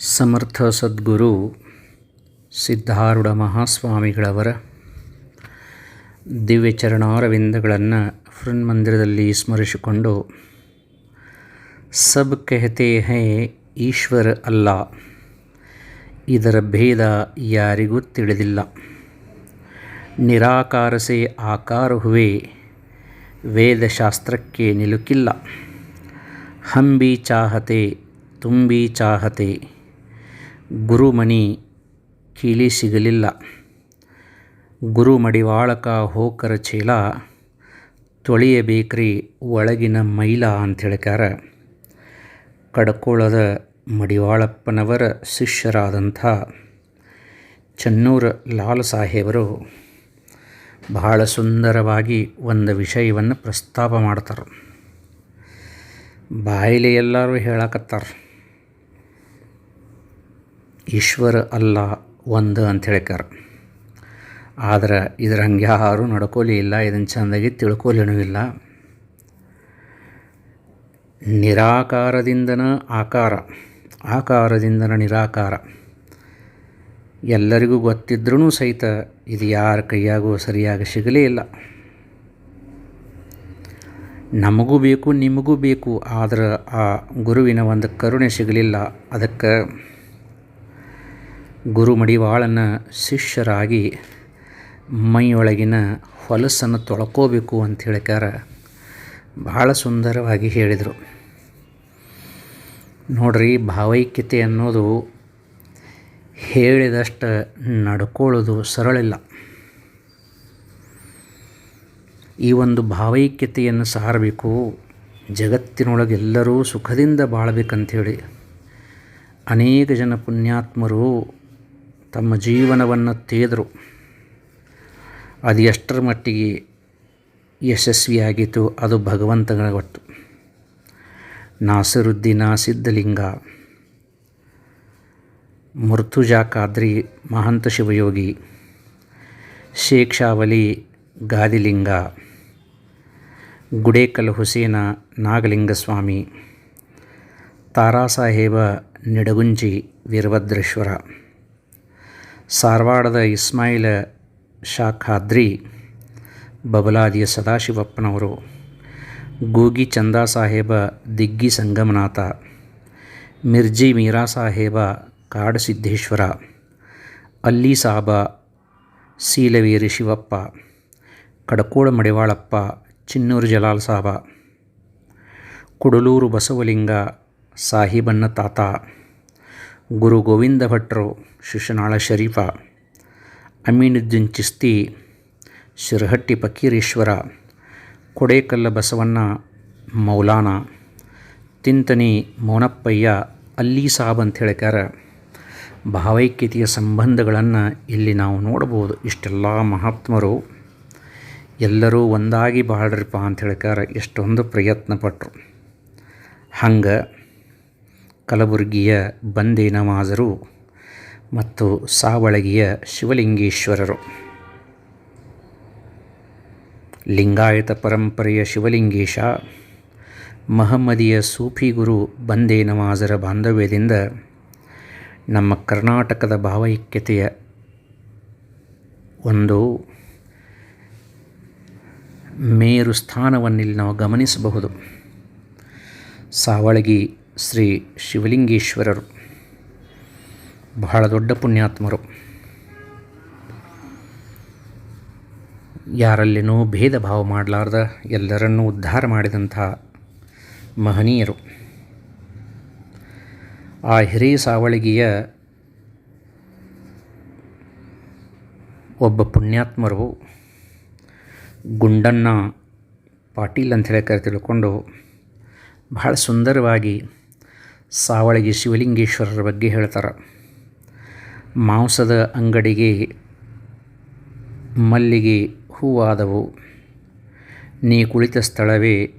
ಸಮರ್ಥ ಸದ್ಗುರು ಸಿದ್ಧಾರೂಢ ಮಹಾಸ್ವಾಮಿಗಳವರ ದಿವ್ಯ ಚರಣಾರವಿಂದಗಳನ್ನು ಮಂದಿರದಲ್ಲಿ ಸ್ಮರಿಸಿಕೊಂಡು, ಸಬ್ ಕೆಹತೆ ಹೇ ಈಶ್ವರ ಅಲ್ಲ, ಇದರ ಭೇದ ಯಾರಿಗೂ ತಿಳಿದಿಲ್ಲ. ನಿರಾಕಾರಸೆ ಆಕಾರ ಹುವೆ ವೇದಶಾಸ್ತ್ರಕ್ಕೆ ನಿಲುಕಿಲ್ಲ. ಹಂಬಿ ಚಾಹತೆ, ತುಂಬಿ ಚಾಹತೆ ಗುರುಮಣಿ ಕೀಲಿ ಸಿಗಲಿಲ್ಲ. ಗುರು ಮಡಿವಾಳಕ ಹೋಕರ ಚೀಲ, ತೊಳೆಯಬೇಕ್ರಿ ಒಳಗಿನ ಮೈಲ ಅಂತ ಹೇಳಿಕಾರ ಕಡಕೋಳದ ಮಡಿವಾಳಪ್ಪನವರ ಶಿಷ್ಯರಾದಂಥ ಚನ್ನೂರ ಲಾಲ್ ಸಾಹೇಬರು ಬಹಳ ಸುಂದರವಾಗಿ ಒಂದು ವಿಷಯವನ್ನು ಪ್ರಸ್ತಾಪ ಮಾಡ್ತಾರೆ. ಬಾಯಿಲೆ ಎಲ್ಲರೂ ಹೇಳಕತ್ತಾರ. ಈಶ್ವರ ಅಲ್ಲ ಒಂದು ಅಂತ ಹೇಳ್ಕಾರ ಆದ್ರೆ ಇದ್ರ ಹಂಗೆ ಯಾರು ನಡ್ಕೋಲಿ ಇಲ್ಲ ಇದನ್ನು ಚೆಂದಾಗಿ ತಿಳ್ಕೊಲೇನು ಇಲ್ಲ. ನಿರಾಕಾರದಿಂದನ ಆಕಾರ, ಆಕಾರದಿಂದನ ನಿರಾಕಾರ. ಎಲ್ಲರಿಗೂ ಗೊತ್ತಿದ್ರೂ ಸಹಿತ ಇದು ಯಾರ ಕೈಯಾಗೂ ಸರಿಯಾಗಿ ಸಿಗಲೇ ಇಲ್ಲ. ನಮಗೂ ಬೇಕು, ನಿಮಗೂ ಬೇಕು, ಆದ್ರೆ ಆ ಗುರುವಿನ ಒಂದು ಕರುಣೆ ಸಿಗಲಿಲ್ಲ. ಅದಕ್ಕೆ ಗುರು ಮಡಿವಾಳನ ಶಿಷ್ಯರಾಗಿ ಮೈಯೊಳಗಿನ ಹೊಲಸನ್ನು ತೊಳ್ಕೋಬೇಕು ಅಂತ ಹೇಳಿಕಾರ ಬಹಳ ಸುಂದರವಾಗಿ ಹೇಳಿದರು. ನೋಡ್ರಿ, ಭಾವೈಕ್ಯತೆ ಅನ್ನೋದು ಹೇಳಿದಷ್ಟು ನಡ್ಕೊಳ್ಳೋದು ಸರಳಿಲ್ಲ ಈ ಒಂದು ಭಾವೈಕ್ಯತೆಯನ್ನು ಸಾರಬೇಕು ಜಗತ್ತಿನೊಳಗೆಲ್ಲರೂ ಸುಖದಿಂದ ಬಾಳಬೇಕಂಥೇಳಿ ಅನೇಕ ಜನ ಪುಣ್ಯಾತ್ಮರು ತಮ್ಮ ಜೀವನವನ್ನು ತೇದರು ಅದು ಎಷ್ಟರ ಮಟ್ಟಿಗೆ ಯಶಸ್ವಿಯಾಗಿತ್ತು, ಅದು ಭಗವಂತನ ಗೊತ್ತು ನಾಸರುದ್ದೀನ ಸಿದ್ಧಲಿಂಗ ಮುರ್ತುಜಾ ಖಾದ್ರಿ ಮಹಂತ ಶಿವಯೋಗಿ. ಶೇಖಾವಲಿ ಗಾದಿಲಿಂಗ. ಗುಡೇಕಲ್ ಹುಸೇನ ನಾಗಲಿಂಗಸ್ವಾಮಿ. ತಾರಾಸಾಹೇಬ ನಿಡಗುಂಜಿ ವೀರಭದ್ರೇಶ್ವರ. ಸಾರವಾಡದ ಇಸ್ಮಾಯಿಲ ಶಾ ಖಾದ್ರಿ ಬಬಲಾದಿಯ ಸದಾಶಿವಪ್ಪನವರು, ಗೂಗಿ ಚಂದಾ ಸಾಹೇಬ ದಿಗ್ಗಿ ಸಂಗಮನಾಥ, ಮಿರ್ಜಿ ಮೀರಾ ಸಾಹೇಬ ಕಾಡಸಿದ್ದೇಶ್ವರ, ಅಲ್ಲಿ ಸಾಬ ಸೀಲವೇರಿ ಶಿವಪ್ಪ, ಕಡಕೋಳ ಮಡಿವಾಳಪ್ಪ ಚಿನ್ನೂರು ಜಲಾಲ್ ಸಾಬ, ಕುಡಲೂರು ಬಸವಲಿಂಗ ಸಾಹಿಬನ್ನ ತಾತ. ಗುರು ಗೋವಿಂದ ಭಟ್ರು, ಶಿಶುನಾಳ ಶರೀಫ, ಅಮೀನುದ್ದೀನ್ ಚಿಸ್ತಿ, ಶಿರಹಟ್ಟಿ ಫಕೀರೇಶ್ವರ, ಕೊಡೇಕಲ್ಲ ಬಸವಣ್ಣ, ಮೌಲಾನ, ತಿಂತನಿ ಮೌನಪ್ಪಯ್ಯ, ಅಲ್ಲಿ ಸಾಬ್ ಅಂತ ಹೇಳ್ಯಾರ ಭಾವೈಕ್ಯತೆಯ ಸಂಬಂಧಗಳನ್ನು ಇಲ್ಲಿ ನಾವು ನೋಡ್ಬೋದು. ಇಷ್ಟೆಲ್ಲ ಮಹಾತ್ಮರು ಎಲ್ಲರೂ ಒಂದಾಗಿ ಬಾಳ್ರಿಪ್ಪ ಅಂತ ಹೇಳ್ಯಾರ ಎಷ್ಟೊಂದು ಪ್ರಯತ್ನ ಪಟ್ಟರು ಹಂಗೆ ಕಲಬುರಗಿಯ ಬಂದೇ ನವಾಜರು ಮತ್ತು ಸಾವಳಗಿಯ ಶಿವಲಿಂಗೇಶ್ವರರು. ಲಿಂಗಾಯತ ಪರಂಪರೆಯ ಶಿವಲಿಂಗೇಶ, ಮಹಮ್ಮದಿಯ ಸೂಫಿ ಗುರು ಬಂದೇ ನವಾಜರ ಬಾಂಧವ್ಯದಿಂದ ನಮ್ಮ ಕರ್ನಾಟಕದ ಭಾವೈಕ್ಯತೆಯ ಒಂದು ಮೇರು ಸ್ಥಾನವನ್ನಿಲ್ಲಿ ನಾವು ಗಮನಿಸಬಹುದು. ಸಾವಳಗಿ ಶ್ರೀ ಶಿವಲಿಂಗೇಶ್ವರರು. ಬಹಳ ದೊಡ್ಡ ಪುಣ್ಯಾತ್ಮರು. ಯಾರಲ್ಲಿನೂ ಭೇದ ಭಾವ ಮಾಡಲಾರ್ದ ಎಲ್ಲರನ್ನೂ ಉದ್ಧಾರ ಮಾಡಿದಂಥ ಮಹನೀಯರು. ಆ ಹಿರಿಯ ಸಾವಳಿಗೆಯ ಒಬ್ಬ ಪುಣ್ಯಾತ್ಮರು ಗುಂಡಣ್ಣ ಪಾಟೀಲ್ ಅಂತ ಹೇಳಿ ಕರೆ ತಿಳ್ಕೊಂಡು ಬಹಳ ಸುಂದರವಾಗಿ ಸಾವಳಗಿ ಶಿವಲಿಂಗೇಶ್ವರರ ಬಗ್ಗೆ ಹೇಳ್ತಾರೆ. ಮಾಂಸದ ಅಂಗಡಿಗೆ ಮಲ್ಲಿಗೆ ಹೂವಾದವು ನೀ ಕುಳಿತ ಸ್ಥಳವೇ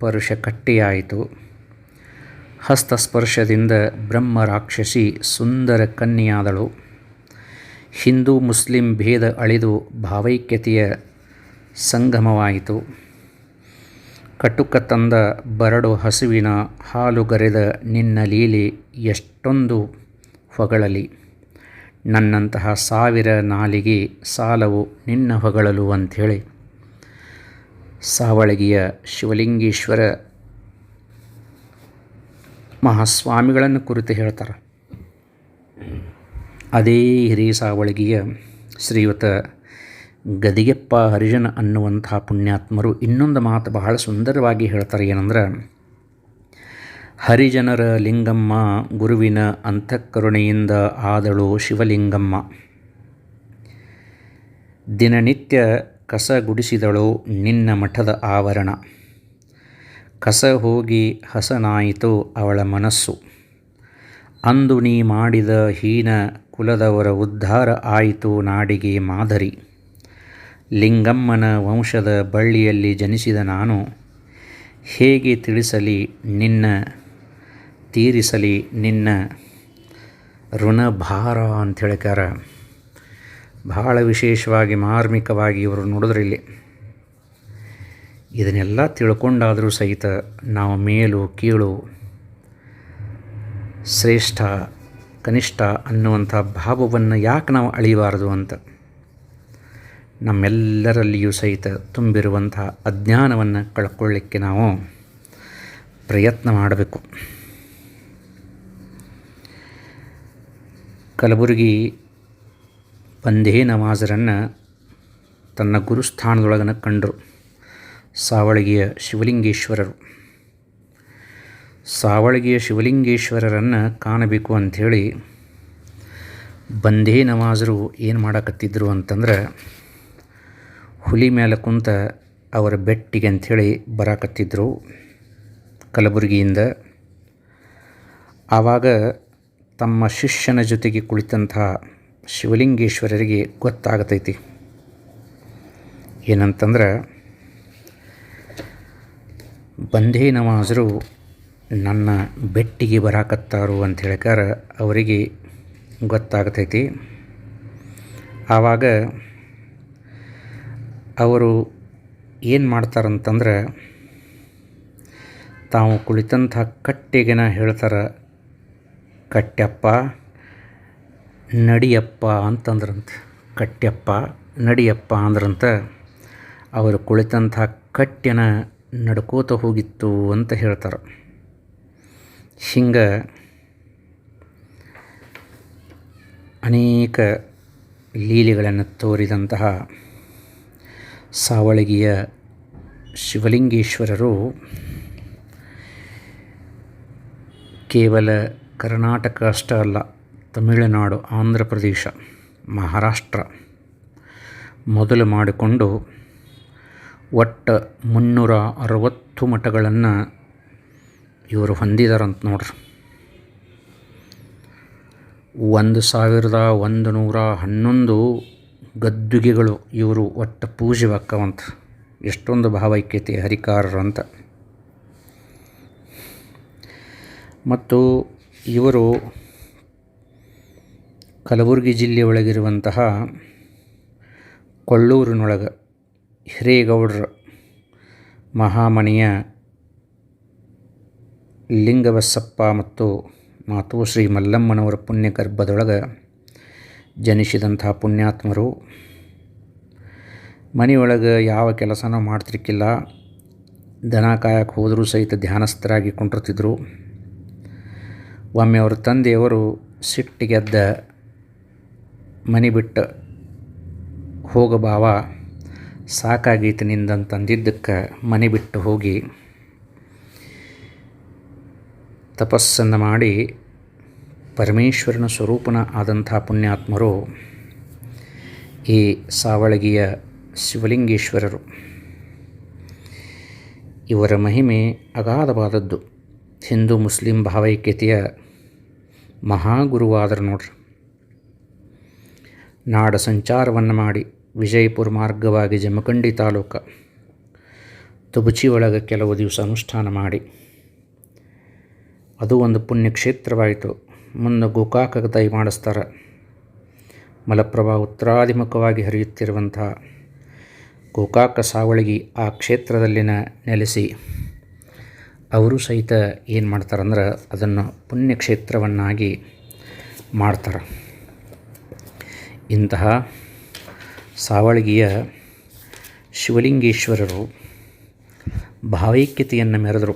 ಪರುಷ ಕಟ್ಟೆಯಾಯಿತು. ಹಸ್ತಸ್ಪರ್ಶದಿಂದ ಬ್ರಹ್ಮ ರಾಕ್ಷಸಿ ಸುಂದರ ಕನ್ಯೆಯಾದಳು. ಹಿಂದೂ ಮುಸ್ಲಿಂ ಭೇದ ಅಳಿದು ಭಾವೈಕ್ಯತೆಯ ಸಂಗಮವಾಯಿತು. ಕಟುಕ ತಂದ ಬರಡು ಹಸುವಿನ ಹಾಲು ಗರೆದ ನಿನ್ನ ಲೀಲೆ ಎಷ್ಟೊಂದು ಹೊಗಳಲಿ. ನನ್ನಂತಹ ಸಾವಿರ ನಾಲಿಗೆ ಸಾಲವು ನಿನ್ನ ಹೊಗಳಲು ಅಂಥೇಳಿ. ಸಾವಳಗಿಯ ಶಿವಲಿಂಗೇಶ್ವರ ಮಹಾಸ್ವಾಮಿಗಳನ್ನು ಕುರಿತು ಹೇಳ್ತಾರೆ. ಅದೇ ಹಿರಿ ಸಾವಳಗಿಯ ಶ್ರೀಯುತ ಗದಿಗೆಪ್ಪ ಹರಿಜನ ಅನ್ನುವಂತಹ ಪುಣ್ಯಾತ್ಮರು ಇನ್ನೊಂದು ಮಾತು ಬಹಳ ಸುಂದರವಾಗಿ ಹೇಳ್ತಾರೆ ಏನಂದ್ರೆ, ಹರಿಜನರ ಲಿಂಗಮ್ಮ ಗುರುವಿನ ಅಂತಃಕರುಣೆಯಿಂದ ಆದಳು ಶಿವಲಿಂಗಮ್ಮ. ದಿನನಿತ್ಯ ಕಸ ಗುಡಿಸಿದಳು ನಿನ್ನ ಮಠದ ಆವರಣ. ಕಸ ಹೋಗಿ ಹಸನಾಯಿತು ಅವಳ ಮನಸ್ಸು. ಅಂದು ನೀ ಮಾಡಿದ ಹೀನ ಕುಲದವರ ಉದ್ಧಾರ ಆಯಿತು ನಾಡಿಗೆ ಮಾದರಿ. ಲಿಂಗಮ್ಮನ ವಂಶದ ಬಳ್ಳಿಯಲ್ಲಿ ಜನಿಸಿದ ನಾನು, ಹೇಗೆ ತಿಳಿಸಲಿ ನಿನ್ನ, ತೀರಿಸಲಿ ನಿನ್ನ ಋಣಭಾರ ಅಂತ ಹೇಳ್ಕಾರ ಬಹಳ ವಿಶೇಷವಾಗಿ ಮಾರ್ಮಿಕವಾಗಿ ಇವರು ನೋಡಿದ್ರೆ ಇಲ್ಲಿ. ಇದನ್ನೆಲ್ಲ ತಿಳ್ಕೊಂಡಾದರೂ ಸಹಿತ ನಾವು ಮೇಲು, ಕೀಳು, ಶ್ರೇಷ್ಠ, ಕನಿಷ್ಠ ಅನ್ನುವಂಥ ಭಾವವನ್ನು ಯಾಕೆ ನಾವು ಅಳಿಬಾರದು ಅಂತ. ನಮ್ಮೆಲ್ಲರಲ್ಲಿಯೂ ಸಹಿತ ತುಂಬಿರುವಂತಹ ಅಜ್ಞಾನವನ್ನು ಕಳ್ಕೊಳ್ಳಿಕ್ಕೆ ನಾವು ಪ್ರಯತ್ನ ಮಾಡಬೇಕು. ಕಲಬುರಗಿ ಬಂದೇ ನವಾಜರನ್ನು ತನ್ನ ಗುರುಸ್ಥಾನದೊಳಗನ ಕಂಡರು. ಸಾವಳಗಿಯ ಶಿವಲಿಂಗೇಶ್ವರರು. ಸಾವಳಗಿಯ ಶಿವಲಿಂಗೇಶ್ವರರನ್ನು ಕಾಣಬೇಕು ಅಂಥೇಳಿ ಬಂದೇ ನವಾಜರು ಏನು ಮಾಡಕತ್ತಿದ್ರು ಅಂತಂದ್ರೆ ಹುಲಿ ಮೇಲೆ ಕುಂತ ಅವರ ಬೆಟ್ಟಿಗೆ ಅಂಥೇಳಿ ಬರಾಕತ್ತಿದ್ರು ಕಲಬುರಗಿಯಿಂದ. ಆವಾಗ ತಮ್ಮ ಶಿಷ್ಯನ ಜೊತೆಗೆ ಕುಳಿತಂತಹ ಶಿವಲಿಂಗೇಶ್ವರರಿಗೆ ಗೊತ್ತಾಗತೈತಿ. ಏನಂತಂದ್ರೆ, ಬಂದೇ ನಮಾಜರು ನನ್ನ ಬೆಟ್ಟಿಗೆ ಬರಾಕತ್ತಾರು ಅಂತ ಹೇಳ್ಕಾರ ಅವರಿಗೆ ಗೊತ್ತಾಗತೈತಿ. ಆವಾಗ ಅವರು ಏನು ಮಾಡ್ತಾರಂತಂದ್ರೆ ತಾವು ಕುಳಿತಂಥ ಕಟ್ಟೆಗೆನ ಹೇಳ್ತಾರೆ ಕಟ್ಟೆಪ್ಪ ನಡಿಯಪ್ಪ ಅಂತಂದ್ರಂತ. ಕಟ್ಟೆಪ್ಪ ನಡಿಯಪ್ಪ ಅಂದ್ರಂತ. ಅವರು ಕುಳಿತಂಥ ಕಟ್ಟೆನ ನಡ್ಕೋತ ಹೋಗಿತ್ತು ಅಂತ ಹೇಳ್ತಾರೆ. ಹಿಂಗ ಅನೇಕ ಲೀಲೆಗಳನ್ನು ತೋರಿದಂತಹ ಸಾವಳಗಿಯ ಶಿವಲಿಂಗೇಶ್ವರರು ಕೇವಲ ಕರ್ನಾಟಕ ಅಷ್ಟೇ ಅಲ್ಲ, ತಮಿಳುನಾಡು, ಆಂಧ್ರ ಪ್ರದೇಶ, ಮಹಾರಾಷ್ಟ್ರ ಮೊದಲು ಮಾಡಿಕೊಂಡು ಒಟ್ಟು ಮುನ್ನೂರ ಅರವತ್ತು ಮಠಗಳನ್ನು ಇವರು ಹೊಂದಿದಾರಂತ ನೋಡ್ರಿ. ಒಂದು ಸಾವಿರದ ಒಂದು ನೂರ ಹನ್ನೊಂದು ಗದ್ದುಗೆಗಳು, ಇವರು ಒಟ್ಟು ಪೂಜೆ ಬಕ್ಕವಂತ ಎಷ್ಟೊಂದು ಭಾವೈಕ್ಯತೆ ಹರಿಕಾರರು ಅಂತ. ಮತ್ತು ಇವರು ಕಲಬುರಗಿ ಜಿಲ್ಲೆಯೊಳಗಿರುವಂತಹ ಕೊಳ್ಳೂರಿನೊಳಗೆ ಹಿರೇಗೌಡರ ಮಹಾಮಣಿಯ ಲಿಂಗಬಸಪ್ಪ ಮತ್ತು ಮಾತೋಶ್ರೀ ಮಲ್ಲಮ್ಮನವರ ಪುಣ್ಯ ಗರ್ಭದೊಳಗೆ ಜನಿಸಿದಂಥ ಪುಣ್ಯಾತ್ಮರು, ಮನೆಯೊಳಗೆ ಯಾವ ಕೆಲಸನೂ ಮಾಡ್ತಿರ್ಕಿಲ್ಲ ದನ ಕಾಯಕ್ಕೆ ಹೋದರೂ ಸಹಿತ ಧ್ಯಾನಸ್ಥರಾಗಿ ಕುಂಟಿರ್ತಿದ್ರು ಒಮ್ಮೆ ಅವ್ರ ತಂದೆಯವರು ಸಿಟ್ಟಿಗೆದ್ದ ಮನೆ ಬಿಟ್ಟು ಹೋಗ ಬಾವ ಸಾಕಾಗೈತೆ ನಿಂದಂತಂದಿದ್ದಕ್ಕೆ ಮನೆ ಬಿಟ್ಟು ಹೋಗಿ ತಪಸ್ಸನ್ನು ಮಾಡಿ ಪರಮೇಶ್ವರನ ಸ್ವರೂಪನ ಆದಂಥ ಪುಣ್ಯಾತ್ಮರು ಈ ಸಾವಳಗಿಯ ಶಿವಲಿಂಗೇಶ್ವರರು. ಇವರ ಮಹಿಮೆ ಅಗಾಧವಾದದ್ದು. ಹಿಂದೂ ಮುಸ್ಲಿಂ ಭಾವೈಕ್ಯತೆಯ ಮಹಾಗುರುವಾದರು ನೋಡ್ರಿ. ನಾಡ ಸಂಚಾರವನ್ನು ಮಾಡಿ ವಿಜಯಪುರ ಮಾರ್ಗವಾಗಿ ಜಮಖಂಡಿ ತಾಲೂಕ ತುಬುಚಿ ಒಳಗೆ ಕೆಲವು ದಿವಸ ಅನುಷ್ಠಾನ ಮಾಡಿ. ಅದು ಒಂದು ಪುಣ್ಯಕ್ಷೇತ್ರವಾಯಿತು. ಮುಂದೆ ಗೋಕಾಕ ದಯ ಮಾಡಿಸ್ತಾರೆ. ಮಲಪ್ರಭಾ ಉತ್ತರಾಧಿಮುಖವಾಗಿ ಹರಿಯುತ್ತಿರುವಂತಹ ಗೋಕಾಕ ಸಾವಳಗಿ ಆ ಕ್ಷೇತ್ರದಲ್ಲಿನ ನೆಲೆಸಿ ಅವರು ಸಹಿತ ಏನು ಮಾಡ್ತಾರಂದ್ರೆ ಅದನ್ನು ಪುಣ್ಯಕ್ಷೇತ್ರವನ್ನಾಗಿ ಮಾಡ್ತಾರೆ. ಇಂತಹ ಸಾವಳಗಿಯ ಶಿವಲಿಂಗೇಶ್ವರರು ಭಾವೈಕ್ಯತೆಯನ್ನು ಮೆರೆದರು.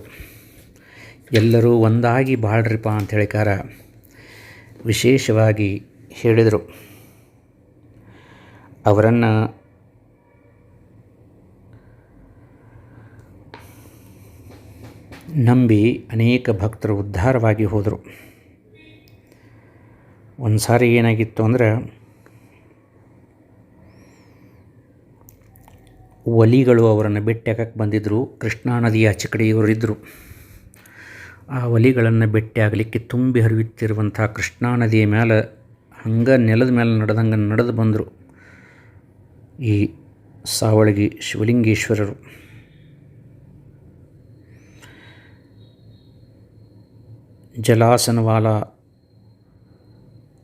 ಎಲ್ಲರೂ ಒಂದಾಗಿ ಬಾಳ್ರಿಪ ಅಂತ ಹೇಳಿಕಾರ ವಿಶೇಷವಾಗಿ ಹೇಳಿದರು. ಅವರನ್ನು ನಂಬಿ ಅನೇಕ ಭಕ್ತರು ಉದ್ಧಾರವಾಗಿ ಹೋದರು. ಒಂದು ಸಾರಿ ಏನಾಗಿತ್ತು ಅಂದರೆ, ಒಲಿಗಳು ಅವರನ್ನು ಭೇಟಿಯಾಗಕ್ಕೆ ಬಂದಿದ್ದರು ಕೃಷ್ಣಾ ನದಿಯ ಆಚೆ ಕಡೆ ಇವರಿದ್ದರು ಆ ಒಲಿಗಳನ್ನು ಭೇಟಿಯಾಗಲಿಕ್ಕೆ ತುಂಬಿ ಹರಿಯುತ್ತಿರುವಂಥ ಕೃಷ್ಣಾ ನದಿಯ ಮೇಲೆ ಹಂಗೆ ನೆಲದ ಮೇಲೆ ನಡೆದಂಗೆ ನಡೆದು ಬಂದರು ಈ ಸಾವಳಗಿ ಶಿವಲಿಂಗೇಶ್ವರರು. ಜಲಾಸನವಾಲ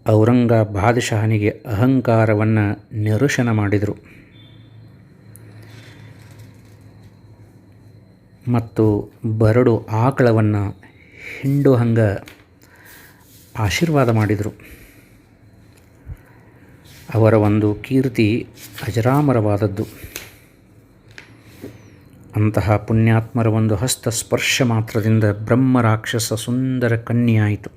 ಔರಂಗ ಬಾದಶಾಹನಿಗೆ ಅಹಂಕಾರವನ್ನು ನಿರುಶನ ಮಾಡಿದರು. ಮತ್ತು ಬರಡು ಆಕಳವನ್ನು ಹಿಂಡು ಹಂಗ ಆಶೀರ್ವಾದ ಮಾಡಿದರು. ಅವರ ಒಂದು ಕೀರ್ತಿ ಅಜರಾಮರವಾದದ್ದು. ಅಂತಹ ಪುಣ್ಯಾತ್ಮರ ಒಂದು ಹಸ್ತ ಸ್ಪರ್ಶ ಮಾತ್ರದಿಂದ ಬ್ರಹ್ಮ ರಾಕ್ಷಸ ಸುಂದರ ಕನ್ಯೆಯಾಯಿತು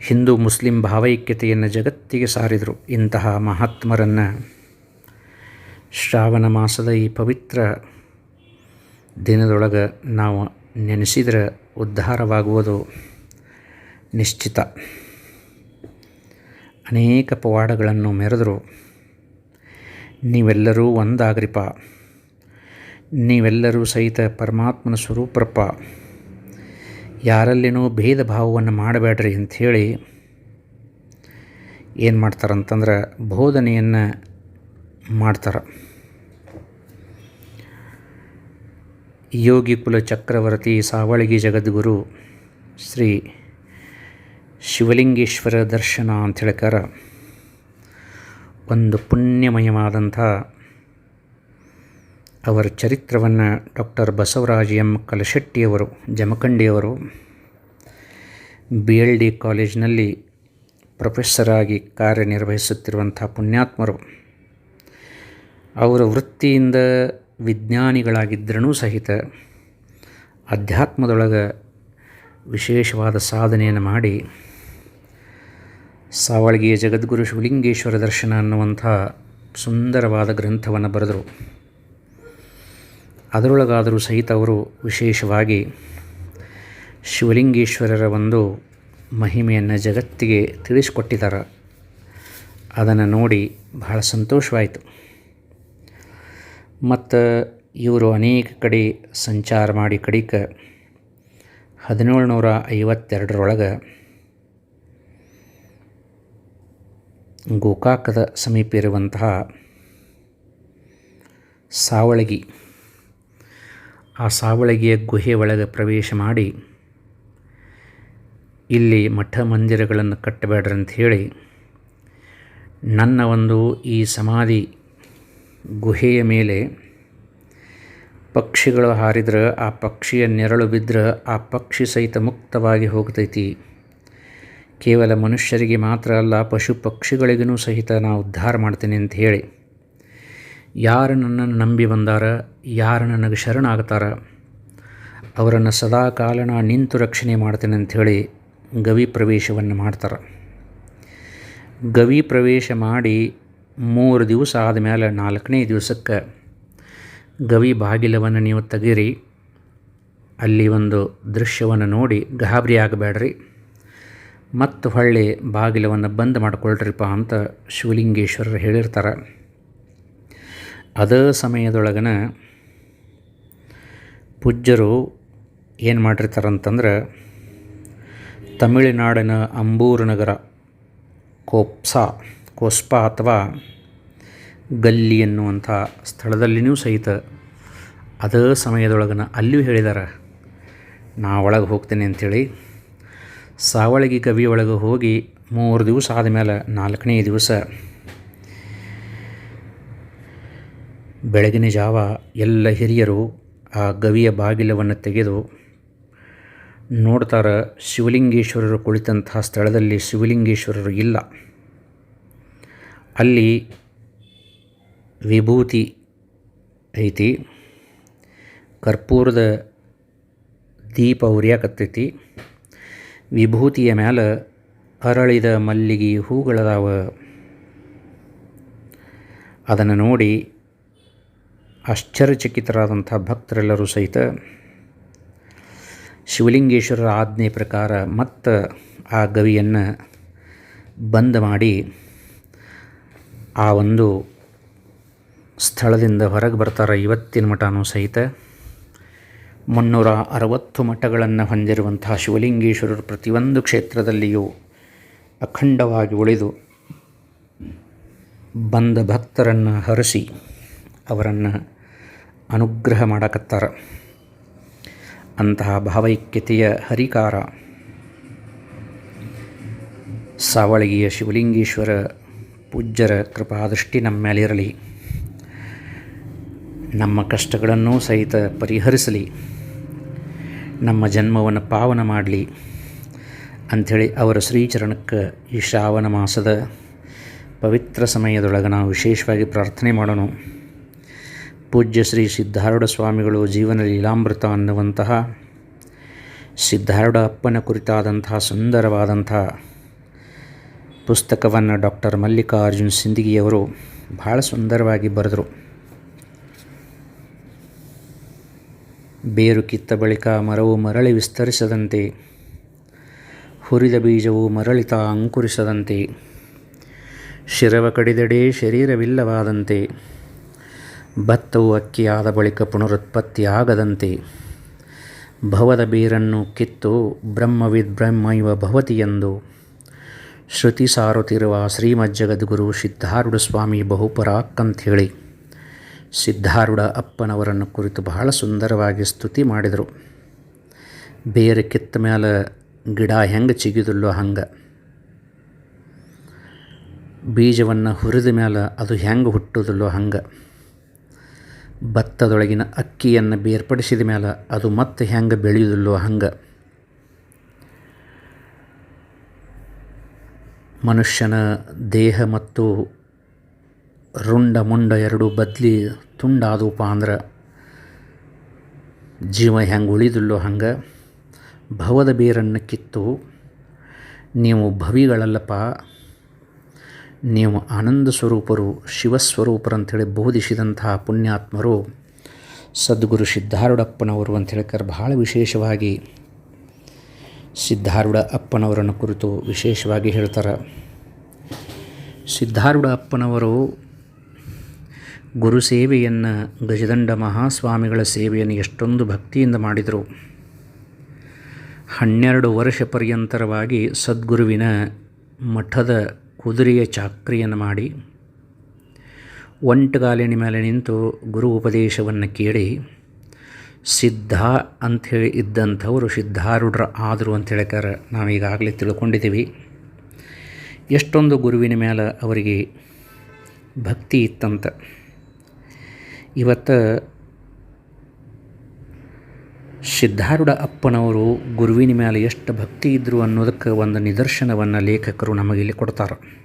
ಹಿಂದೂ ಮುಸ್ಲಿಂ ಭಾವೈಕ್ಯತೆಯನ್ನು ಜಗತ್ತಿಗೆ ಸಾರಿದರು. ಇಂತಹ ಮಹಾತ್ಮರನ್ನು ಶ್ರಾವಣ ಮಾಸದ ಈ ಪವಿತ್ರ ದಿನದೊಳಗೆ ನಾವು ನೆನೆಸಿದರೆ ಉದ್ಧಾರವಾಗುವುದು ನಿಶ್ಚಿತ. ಅನೇಕ ಪವಾಡಗಳನ್ನು ಮೆರೆದರು. ನೀವೆಲ್ಲರೂ ಒಂದಾಗ್ರಿಪ ನೀವೆಲ್ಲರೂ ಸಹಿತ ಪರಮಾತ್ಮನ ಸ್ವರೂಪರಪ್ಪ. ಯಾರಲ್ಲಿನೂ ಭೇದ ಭಾವವನ್ನು ಮಾಡಬೇಡ್ರಿ ಅಂಥೇಳಿ ಏನು ಮಾಡ್ತಾರಂತಂದ್ರೆ ಬೋಧನೆಯನ್ನು ಮಾಡ್ತಾರೆ. ಯೋಗಿ ಕುಲ ಚಕ್ರವರ್ತಿ ಸಾವಳಗಿ ಜಗದ್ಗುರು ಶ್ರೀ ಶಿವಲಿಂಗೇಶ್ವರ ದರ್ಶನ ಅಂತ ಹೇಳ್ಕಾರ ಒಂದು ಪುಣ್ಯಮಯವಾದಂಥ ಅವರ ಚರಿತ್ರವನ್ನು ಡಾಕ್ಟರ್ ಬಸವರಾಜ್ ಎಂ ಕಲಶೆಟ್ಟಿಯವರು, ಜಮಖಂಡಿಯವರು ಬಿ ಎಲ್ ಡಿ ಕಾಲೇಜಿನಲ್ಲಿ ಪ್ರೊಫೆಸರಾಗಿ ಕಾರ್ಯನಿರ್ವಹಿಸುತ್ತಿರುವಂಥ ಪುಣ್ಯಾತ್ಮರು. ಅವರ ವೃತ್ತಿಯಿಂದ ವಿಜ್ಞಾನಿಗಳಾಗಿದ್ದರೂ ಸಹಿತ ಅಧ್ಯಾತ್ಮದೊಳಗೆ ವಿಶೇಷವಾದ ಸಾಧನೆಯನ್ನು ಮಾಡಿ ಸಾವಳಗಿಯ ಜಗದ್ಗುರು ಶಿವಲಿಂಗೇಶ್ವರ ದರ್ಶನ ಅನ್ನುವಂಥ ಸುಂದರವಾದ ಗ್ರಂಥವನ್ನು ಬರೆದರು. ಅದರೊಳಗಾದರೂ ಸಹಿತ ಅವರು ವಿಶೇಷವಾಗಿ ಶಿವಲಿಂಗೇಶ್ವರರ ಒಂದು ಮಹಿಮೆಯನ್ನು ಜಗತ್ತಿಗೆ ತಿಳಿಸಿಕೊಟ್ಟಿದ್ದಾರೆ ಅದನ್ನು ನೋಡಿ ಬಹಳ ಸಂತೋಷವಾಯಿತು. ಮತ್ತು ಇವರು ಅನೇಕ ಕಡೆ ಸಂಚಾರ ಮಾಡಿ ಕಡಿಕ ಹದಿನೇಳು ನೂರ ಐವತ್ತೆರಡರೊಳಗೆ ಗೋಕಾಕದ ಸಮೀಪ ಇರುವಂತಹ ಸಾವಳಗಿ, ಆ ಸಾವಳಗಿಯ ಗುಹೆ ಒಳಗೆ ಪ್ರವೇಶ ಮಾಡಿ ಇಲ್ಲಿ ಮಠ ಮಂದಿರಗಳನ್ನು ಕಟ್ಟಬೇಡ್ರಿ ಅಂತ ಹೇಳಿ ನನ್ನ ಒಂದು ಈ ಸಮಾಧಿ ಗುಹೆಯ ಮೇಲೆ ಪಕ್ಷಿಗಳು ಹಾರಿದ್ರೆ, ಆ ಪಕ್ಷಿಯ ನೆರಳು ಬಿದ್ದರೆ ಆ ಪಕ್ಷಿ ಸಹಿತ ಮುಕ್ತವಾಗಿ ಹೋಗ್ತೈತಿ. ಕೇವಲ ಮನುಷ್ಯರಿಗೆ ಮಾತ್ರ ಅಲ್ಲ, ಪಶು ಪಕ್ಷಿಗಳಿಗೂ ಸಹಿತ ನಾನು ಉದ್ಧಾರ ಮಾಡ್ತೀನಿ ಅಂತ ಹೇಳಿ. ಯಾರು ನನ್ನನ್ನು ನಂಬಿ ಬಂದಾರ, ಯಾರು ನನಗೆ ಶರಣಾಗ್ತಾರ, ಅವರನ್ನು ಸದಾ ಕಾಲ ನಿಂತು ರಕ್ಷಣೆ ಮಾಡ್ತೇನೆ ಅಂಥೇಳಿ ಗವಿ ಪ್ರವೇಶವನ್ನು ಮಾಡ್ತಾರೆ. ಗವಿ ಪ್ರವೇಶ ಮಾಡಿ ಮೂರು ದಿವಸ ಆದಮೇಲೆ ನಾಲ್ಕನೇ ದಿವಸಕ್ಕೆ ಗವಿ ಬಾಗಿಲವನ್ನು ನೀವು ತೆಗೀರಿ ಅಲ್ಲಿ ಒಂದು ದೃಶ್ಯವನ್ನು ನೋಡಿ ಗಾಬರಿ ಆಗಬೇಡ್ರಿ. ಮತ್ತು ಹೊಳ್ಳಿ ಬಾಗಿಲವನ್ನು ಬಂದ್ ಮಾಡಿಕೊಳ್ಳ್ರಿಪ್ಪ ಅಂತ ಶಿವಲಿಂಗೇಶ್ವರರು ಹೇಳಿರ್ತಾರೆ. ಅದೇ ಸಮಯದೊಳಗನ ಪೂಜ್ಯರು ಏನು ಮಾಡಿರ್ತಾರಂತಂದ್ರೆ ತಮಿಳುನಾಡಿನ ಅಂಬೂರು ನಗರ ಕೋಪ್ಸಾ ಕೋಸ್ಪಾ ಅಥವಾ ಗಲ್ಲಿ ಎನ್ನುವಂಥ ಸ್ಥಳದಲ್ಲಿಯೂ ಸಹಿತ ಅದೇ ಸಮಯದೊಳಗನ ಅಲ್ಲಿಯೂ ಹೇಳಿದಾರ, ನಾ ಒಳಗೆ ಹೋಗ್ತೇನೆ ಅಂಥೇಳಿ ಸಾವಳಗಿ ಕವಿ ಒಳಗೆ ಹೋಗಿ ಮೂರು ದಿವಸ ಆದಮೇಲೆ ನಾಲ್ಕನೇ ದಿವಸ ಬೆಳಗಿನ ಜಾವ ಎಲ್ಲ ಹಿರಿಯರು ಆ ಗವಿಯ ಬಾಗಿಲವನ್ನು ತೆಗೆದು ನೋಡ್ತಾರೆ ಶಿವಲಿಂಗೇಶ್ವರರು ಕುಳಿತಂತಹ ಸ್ಥಳದಲ್ಲಿ ಶಿವಲಿಂಗೇಶ್ವರರು ಇಲ್ಲ. ಅಲ್ಲಿ ವಿಭೂತಿ ಐತಿ, ಕರ್ಪೂರದ ದೀಪ ಉರಿಯಾಕತ್ತೈತಿ. ವಿಭೂತಿಯ ಮ್ಯಾಲೆ ಅರಳಿದ ಮಲ್ಲಿಗೆ ಹೂಗಳದಾವ. ಅದನ್ನು ನೋಡಿ ಆಶ್ಚರ್ಯಚಕಿತರಾದಂಥ ಭಕ್ತರೆಲ್ಲರೂ ಸಹಿತ ಶಿವಲಿಂಗೇಶ್ವರರ ಆಜ್ಞೆ ಪ್ರಕಾರ ಮತ್ತು ಆ ಗವಿಯನ್ನು ಬಂದ್ ಮಾಡಿ ಆ ಒಂದು ಸ್ಥಳದಿಂದ ಹೊರಗೆ ಬರ್ತಾರೆ ಇವತ್ತಿನ ಮಠನೂ ಸಹಿತ. ಮುನ್ನೂರ ಅರವತ್ತು ಮಠಗಳನ್ನು ಹೊಂದಿರುವಂತಹ ಶಿವಲಿಂಗೇಶ್ವರರು ಪ್ರತಿಯೊಂದು ಕ್ಷೇತ್ರದಲ್ಲಿಯೂ ಅಖಂಡವಾಗಿ ಉಳಿದು ಬಂದ ಭಕ್ತರನ್ನು ಹರಿಸಿ ಅವರನ್ನು ಅನುಗ್ರಹ ಮಾಡಕತ್ತಾರ. ಅಂತಹ ಭಾವೈಕ್ಯತೆಯ ಹರಿಕಾರ ಸಾವಳಗಿಯ ಶಿವಲಿಂಗೇಶ್ವರ ಪೂಜ್ಯರ ಕೃಪಾದೃಷ್ಟಿ ನಮ್ಮ ಮೇಲಿರಲಿ ನಮ್ಮ ಕಷ್ಟಗಳನ್ನು ಸಹಿತ ಪರಿಹರಿಸಲಿ. ನಮ್ಮ ಜನ್ಮವನ್ನು ಪಾವನ ಮಾಡಲಿ. ಅಂಥೇಳಿ ಅವರ ಶ್ರೀಚರಣಕ್ಕೆ ಈ ಶ್ರಾವಣ ಮಾಸದ ಪವಿತ್ರ ಸಮಯದೊಳಗೆ ನಾವು ವಿಶೇಷವಾಗಿ ಪ್ರಾರ್ಥನೆ ಮಾಡೋಣ ಪೂಜ್ಯ ಶ್ರೀ ಸಿದ್ಧಾರೂಢ ಸ್ವಾಮಿಗಳು ಜೀವನ ಲೀಲಾಮೃತ ಅನ್ನುವಂತಹ ಸಿದ್ಧಾರೂಢ ಅಪ್ಪನ ಕುರಿತಾದಂತಹ ಸುಂದರವಾದಂಥ ಪುಸ್ತಕವನ್ನು ಡಾಕ್ಟರ್ ಮಲ್ಲಿಕಾರ್ಜುನ್ ಸಿಂದಗಿಯವರು ಭಾಳ ಸುಂದರವಾಗಿ ಬರೆದರು. ಬೇರು ಕಿತ್ತ ಬಳಿಕ ಮರವು ಮರಳಿ ವಿಸ್ತರಿಸದಂತೆ, ಹುರಿದ ಬೀಜವು ಮರಳಿತ ಅಂಕುರಿಸದಂತೆ, ಶಿರವ ಕಡಿದೆಡೆ ಶರೀರವಿಲ್ಲವಾದಂತೆ, ಭತ್ತವು ಅಕ್ಕಿಯಾದ ಬಳಿಕ ಪುನರುತ್ಪತ್ತಿಯಾಗದಂತೆ, ಭವದ ಬೇರನ್ನು ಕಿತ್ತು ಬ್ರಹ್ಮವಿದ್ ಬ್ರಹ್ಮ ಇವ ಭವತಿ ಎಂದು ಶ್ರುತಿ ಸಾರುತ್ತಿರುವ ಶ್ರೀಮಜ್ಜಗದ್ಗುರು ಸಿದ್ಧಾರೂಢ ಸ್ವಾಮಿ ಬಹುಪರಾಕ್ ಅಂಥೇಳಿ ಸಿದ್ಧಾರೂಢ ಅಪ್ಪನವರನ್ನು ಕುರಿತು ಬಹಳ ಸುಂದರವಾಗಿ ಸ್ತುತಿ ಮಾಡಿದರು. ಬೇರೆ ಕಿತ್ತ ಮೇಲೆ ಗಿಡ ಹೆಂಗೆ ಚಿಗಿದುಲ್ಲೋ ಹಂಗೆ. ಬೀಜವನ್ನು ಹುರಿದ ಮೇಲೆ ಅದು ಹೆಂಗೆ ಹುಟ್ಟುದಿಲ್ಲೋ ಹಂಗೆ. ಭತ್ತದೊಳಗಿನ ಅಕ್ಕಿಯನ್ನು ಬೇರ್ಪಡಿಸಿದ ಮೇಲೆ ಅದು ಮತ್ತೆ ಹೆಂಗೆ ಬೆಳೆಯುವುದಿಲ್ಲೋ ಹಂಗೆ. ಮನುಷ್ಯನ ದೇಹ ಮತ್ತು ರುಂಡ ಮುಂಡ ಎರಡು ಬದಲಿ ತುಂಡಾದವಪ್ಪ ಅಂದ್ರೆ ಜೀವ ಹೆಂಗೆ ಉಳಿದಿಲ್ಲೋ ಹಂಗೆ ಭವದ ಬೇರನ್ನು ಕಿತ್ತು ನೀವು ಭವಿಗಳಲ್ಲಪ್ಪ. ನೀವು ಆನಂದ ಸ್ವರೂಪರು, ಶಿವಸ್ವರೂಪರು ಅಂಥೇಳಿ ಬೋಧಿಸಿದಂತಹ ಪುಣ್ಯಾತ್ಮರು ಸದ್ಗುರು ಸಿದ್ಧಾರೂಢಪ್ಪನವರು ಅಂತ ಹೇಳ್ತಾರೆ ಬಹಳ ವಿಶೇಷವಾಗಿ ಸಿದ್ಧಾರೂಢ ಅಪ್ಪನವರನ್ನು ಕುರಿತು ವಿಶೇಷವಾಗಿ ಹೇಳ್ತಾರೆ. ಸಿದ್ಧಾರೂಢ ಅಪ್ಪನವರು ಗುರು ಸೇವೆಯನ್ನು ಗಜದಂಡ ಮಹಾಸ್ವಾಮಿಗಳ ಸೇವೆಯನ್ನು ಎಷ್ಟೊಂದು ಭಕ್ತಿಯಿಂದ ಮಾಡಿದರು. ಹನ್ನೆರಡು ವರ್ಷ ಪರ್ಯಂತರವಾಗಿ ಸದ್ಗುರುವಿನ ಮಠದ ಕುದುರೆಯ ಚಾಕ್ರಿಯನ್ನು ಮಾಡಿ ಒಂಟುಗಾಲಿನ ಮೇಲೆ ನಿಂತು ಗುರು ಉಪದೇಶವನ್ನು ಕೇಳಿ ಸಿದ್ಧ ಅಂಥೇಳಿ ಇದ್ದಂಥವರು ಸಿದ್ಧಾರೂಢರ ಆದರು ಅಂತ ಹೇಳ್ಕಾರ ನಾವು ಈಗಾಗಲೇ ತಿಳ್ಕೊಂಡಿದ್ದೀವಿ. ಎಷ್ಟೊಂದು ಗುರುವಿನ ಮೇಲೆ ಅವರಿಗೆ ಭಕ್ತಿ ಇತ್ತಂತ. ಇವತ್ತು ಸಿದ್ಧಾರೂಢ ಅಪ್ಪನವರು ಗುರುವಿನ ಮೇಲೆ ಎಷ್ಟು ಭಕ್ತಿ ಇದ್ದರು ಅನ್ನೋದಕ್ಕೆ ಒಂದು ನಿದರ್ಶನವನ್ನು ಲೇಖಕರು ನಮಗಿಲ್ಲಿ ಕೊಡ್ತಾರೆ.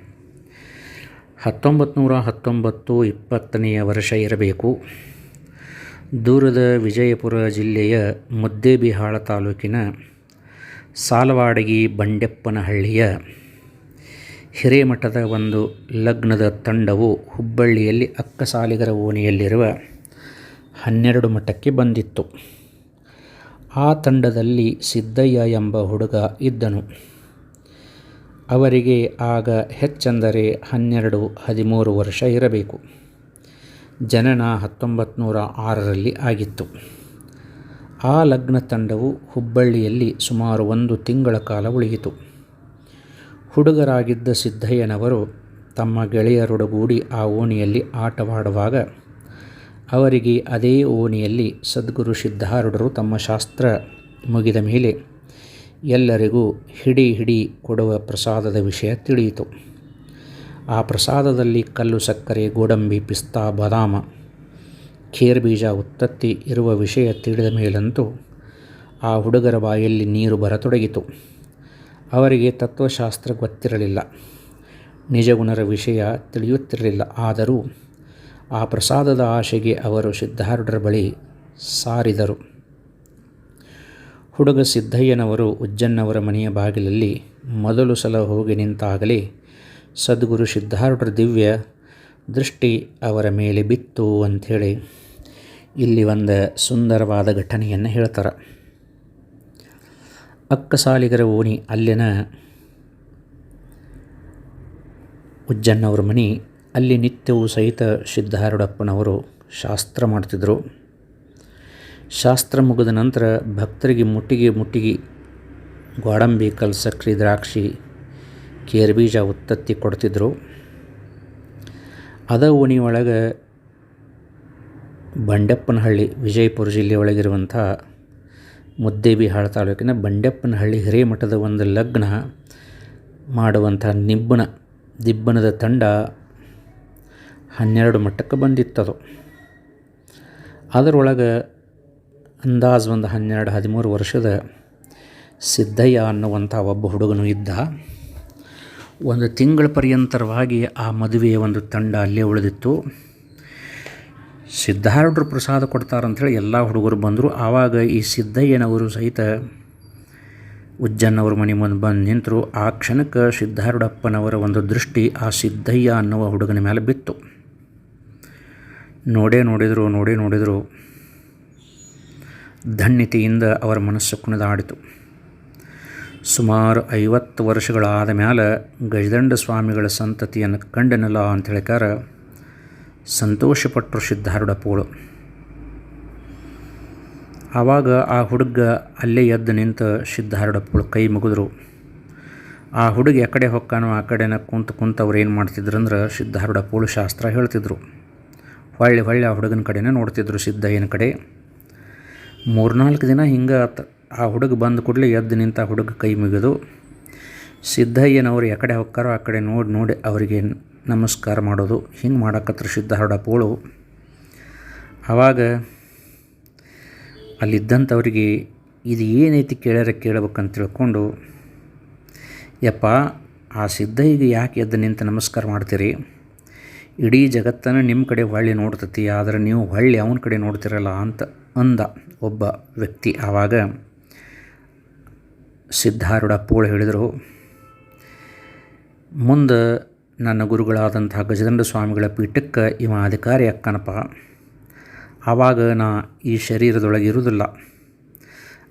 ಹತ್ತೊಂಬತ್ತು ನೂರ ಹತ್ತೊಂಬತ್ತು ಇಪ್ಪತ್ತನೆಯ ವರ್ಷ ಇರಬೇಕು. ದೂರದ ವಿಜಯಪುರ ಜಿಲ್ಲೆಯ ಮುದ್ದೇಬಿಹಾಳ ತಾಲೂಕಿನ ಸಾಲವಾಡಗಿ ಬಂಡೆಪ್ಪನಹಳ್ಳಿಯ ಹಿರೇಮಠದ ಒಂದು ಲಗ್ನದ ತಂಡವು ಹುಬ್ಬಳ್ಳಿಯಲ್ಲಿ ಅಕ್ಕಸಾಲಿಗರ ಓಣಿಯಲ್ಲಿರುವ ಹನ್ನೆರಡು ಮಠಕ್ಕೆ ಬಂದಿತ್ತು. ಆ ತಂಡದಲ್ಲಿ ಸಿದ್ದಯ್ಯ ಎಂಬ ಹುಡುಗ ಇದ್ದನು. ಅವರಿಗೆ ಆಗ ಹೆಚ್ಚೆಂದರೆ ಹನ್ನೆರಡು ಹದಿಮೂರು ವರ್ಷ ಇರಬೇಕು. ಜನನ ಹತ್ತೊಂಬತ್ತು ನೂರ ಆರರಲ್ಲಿ ಆಗಿತ್ತು. ಆ ಲಗ್ನ ತಂಡವು ಹುಬ್ಬಳ್ಳಿಯಲ್ಲಿ ಸುಮಾರು ಒಂದು ತಿಂಗಳ ಕಾಲ ಉಳಿಯಿತು. ಹುಡುಗರಾಗಿದ್ದ ಸಿದ್ದಯ್ಯನವರು ತಮ್ಮ ಗೆಳೆಯರೊಡಗೂಡಿ ಆ ಓಣಿಯಲ್ಲಿ ಆಟವಾಡುವಾಗ ಅವರಿಗೆ ಅದೇ ಓಣಿಯಲ್ಲಿ ಸದ್ಗುರು ಸಿದ್ಧಾರೂಢರು ತಮ್ಮ ಶಾಸ್ತ್ರ ಮುಗಿದ ಮೇಲೆ ಎಲ್ಲರಿಗೂ ಹಿಡಿ ಹಿಡಿ ಕೊಡುವ ಪ್ರಸಾದದ ವಿಷಯ ತಿಳಿಯಿತು. ಆ ಪ್ರಸಾದದಲ್ಲಿ ಕಲ್ಲು ಸಕ್ಕರೆ, ಗೋಡಂಬಿ, ಪಿಸ್ತಾ, ಬಾದಾಮ, ಖೇರ್ ಬೀಜ, ಉತ್ತತ್ತಿ ಇರುವ ವಿಷಯ ತಿಳಿದ ಮೇಲಂತೂ ಆ ಹುಡುಗರ ಬಾಯಲ್ಲಿ ನೀರು ಬರತೊಡಗಿತು. ಅವರಿಗೆ ತತ್ವಶಾಸ್ತ್ರ ಗೊತ್ತಿರಲಿಲ್ಲ. ನಿಜಗುಣರ ವಿಷಯ ತಿಳಿಯುತ್ತಿರಲಿಲ್ಲ. ಆದರೂ ಆ ಪ್ರಸಾದದ ಆಶೆಗೆ ಅವರು ಸಿದ್ಧಾರೂಢರ ಬಳಿ ಸಾರಿದರು. ಹುಡುಗ ಸಿದ್ದಯ್ಯನವರು ಉಜ್ಜನ್ನವರ ಮನೆಯ ಬಾಗಿಲಲ್ಲಿ ಮೊದಲು ಸಲ ಹೋಗಿ ನಿಂತಾಗಲೇ ಸದ್ಗುರು ಸಿದ್ಧಾರೂಢರ ದಿವ್ಯ ದೃಷ್ಟಿ ಅವರ ಮೇಲೆ ಬಿತ್ತು ಅಂಥೇಳಿ ಇಲ್ಲಿ ಒಂದು ಸುಂದರವಾದ ಘಟನೆಯನ್ನು ಹೇಳ್ತಾರೆ. ಅಕ್ಕಸಾಲಿಗರ ಓಣಿ ಅಲ್ಲಿನ ಉಜ್ಜನ್ನವ್ರ ಮನೆ, ಅಲ್ಲಿ ನಿತ್ಯವೂ ಸಹಿತ ಸಿದ್ಧಾರೂಢಪ್ಪನವರು ಶಾಸ್ತ್ರ ಮಾಡ್ತಿದ್ದರು ಶಾಸ್ತ್ರ ಮುಗಿದ ನಂತರ ಭಕ್ತರಿಗೆ ಮುಟ್ಟಿಗೆ ಮುಟ್ಟಿಗೆ ಗೋಡಂಬಿ ಕಲ್ ಸಕ್ರಿ ದ್ರಾಕ್ಷಿ ಕೇರ್ಬೀಜ ಉತ್ತತ್ತಿ ಕೊಡ್ತಿದ್ರು. ಅದ ಓಣಿ ಒಳಗೆ ಬಂಡೆಪ್ಪನಹಳ್ಳಿ, ವಿಜಯಪುರ ಜಿಲ್ಲೆ ಒಳಗಿರುವಂಥ ಮುದ್ದೇಬಿಹಾಳ ತಾಲೂಕಿನ ಬಂಡೆಪ್ಪನಹಳ್ಳಿ ಹಿರೇಮಠದ ಒಂದು ಲಗ್ನ ಮಾಡುವಂಥ ನಿಬ್ಬನ, ದಿಬ್ಬನದ ತಂಡ ಹನ್ನೆರಡು ಮಟ್ಟಕ್ಕೆ ಬಂದಿತ್ತದು ಅದರೊಳಗೆ ಅಂದಾಜು ಒಂದು ಹನ್ನೆರಡು ಹದಿಮೂರು ವರ್ಷದ ಸಿದ್ದಯ್ಯ ಅನ್ನುವಂಥ ಒಬ್ಬ ಹುಡುಗನು ಇದ್ದ. ಒಂದು ತಿಂಗಳ ಪರ್ಯಂತರವಾಗಿ ಆ ಮದುವೆಯ ಒಂದು ತಂಡ ಅಲ್ಲೇ ಉಳಿದಿತ್ತು. ಸಿದ್ಧಾರೂಢರು ಪ್ರಸಾದ ಕೊಡ್ತಾರಂಥೇಳಿ ಎಲ್ಲ ಹುಡುಗರು ಬಂದರು. ಆವಾಗ ಈ ಸಿದ್ದಯ್ಯನವರು ಸಹಿತ ಉಜ್ಜನ್ನವ್ರ ಮನೆ ಮುಂದೆ ಬಂದು ನಿಂತರು. ಆ ಕ್ಷಣಕ್ಕೆ ಸಿದ್ಧಾರೂಢಪ್ಪನವರ ಒಂದು ದೃಷ್ಟಿ ಆ ಸಿದ್ದಯ್ಯ ಅನ್ನುವ ಹುಡುಗನ ಮೇಲೆ ಬಿತ್ತು. ನೋಡೇ ನೋಡಿದರು ನೋಡೇ ನೋಡಿದರು. ಧನ್ಯತೆಯಿಂದ ಅವರ ಮನಸ್ಸು ಕುಣಿದಾಡಿತು. ಸುಮಾರು ಐವತ್ತು ವರ್ಷಗಳಾದ ಮೇಲೆ ಗಜದಂಡ ಸ್ವಾಮಿಗಳ ಸಂತತಿಯನ್ನು ಕಂಡನಲ್ಲ ಅಂತ ಹೇಳಿಕಾರ ಸಂತೋಷಪಟ್ಟರು ಸಿದ್ಧಾರೂಢಪ್ಪಗಳು ಆವಾಗ ಆ ಹುಡುಗ ಅಲ್ಲೇ ಎದ್ದು ನಿಂತು ಸಿದ್ಧಾರೂಢಪ್ಪಗಳು ಕೈ ಮುಗಿದ್ರು. ಆ ಹುಡುಗ ಎಕಡೆ ಹೊಕ್ಕಾನೋ ಆ ಕಡೆನ ಕುಂತು ಕುಂತು ಅವ್ರು ಏನು ಮಾಡ್ತಿದ್ರು ಅಂದ್ರೆ ಸಿದ್ಧಾರೂಢಪ್ಪಗಳು ಶಾಸ್ತ್ರ ಹೇಳ್ತಿದ್ರು. ಹೊಳ್ಳಿ ಹೊಳ್ಳಿ ಆ ಹುಡುಗನ ಕಡೆನೇ ನೋಡ್ತಿದ್ರು ಸಿದ್ದಯ್ಯನ ಕಡೆ. ಮೂರ್ನಾಲ್ಕು ದಿನ ಹಿಂಗೆ ಆ ಹುಡುಗ ಬಂದ ಕೂಡಲೇ ಎದ್ದು ನಿಂತ ಹುಡುಗ ಕೈ ಮುಗಿದು ಸಿದ್ದಯ್ಯನವರು ಎಕಡೆ ಹೊಕ್ಕಾರೋ ಆ ಕಡೆ ನೋಡಿ ನೋಡಿ ಅವರಿಗೆ ನಮಸ್ಕಾರ ಮಾಡೋದು. ಹಿಂಗೆ ಮಾಡಕತ್ರ ಸಿದ್ಧಾರೂಢಪ್ಪಗಳು ಆವಾಗ ಅಲ್ಲಿದ್ದಂಥವ್ರಿಗೆ ಇದು ಏನೈತಿ ಕೇಳ್ಯಾರ ಕೇಳಬೇಕಂತ ತಿಳ್ಕೊಂಡು, ಯಪ್ಪ, ಆ ಸಿದ್ದಯ್ಯಗೆ ಯಾಕೆ ಎದ್ದು ನಿಂತು ನಮಸ್ಕಾರ ಮಾಡ್ತೀರಿ? ಇಡೀ ಜಗತ್ತನ್ನು ನಿಮ್ಮ ಕಡೆ ಹೊಳ್ಳಿ ನೋಡ್ತತಿ, ಆದರೆ ನೀವು ಹೊಳ್ಳಿ ಅವನ ಕಡೆ ನೋಡ್ತಿರಲ್ಲ ಅಂತ ಅಂದ ಒಬ್ಬ ವ್ಯಕ್ತಿ. ಆವಾಗ ಸಿದ್ಧಾರೂಢಪ್ಪಗಳು ಹೇಳಿದರು. ಮುಂದೆ ನನ್ನ ಗುರುಗಳಾದಂಥ ಗಜದಂಡ ಸ್ವಾಮಿಗಳ ಪೀಠಕ್ಕೆ ಇವ ಅಧಿಕಾರಿ ಅಕ್ಕನಪ್ಪ. ಆವಾಗ ನಾ ಈ ಶರೀರದೊಳಗೆ ಇರುವುದಿಲ್ಲ.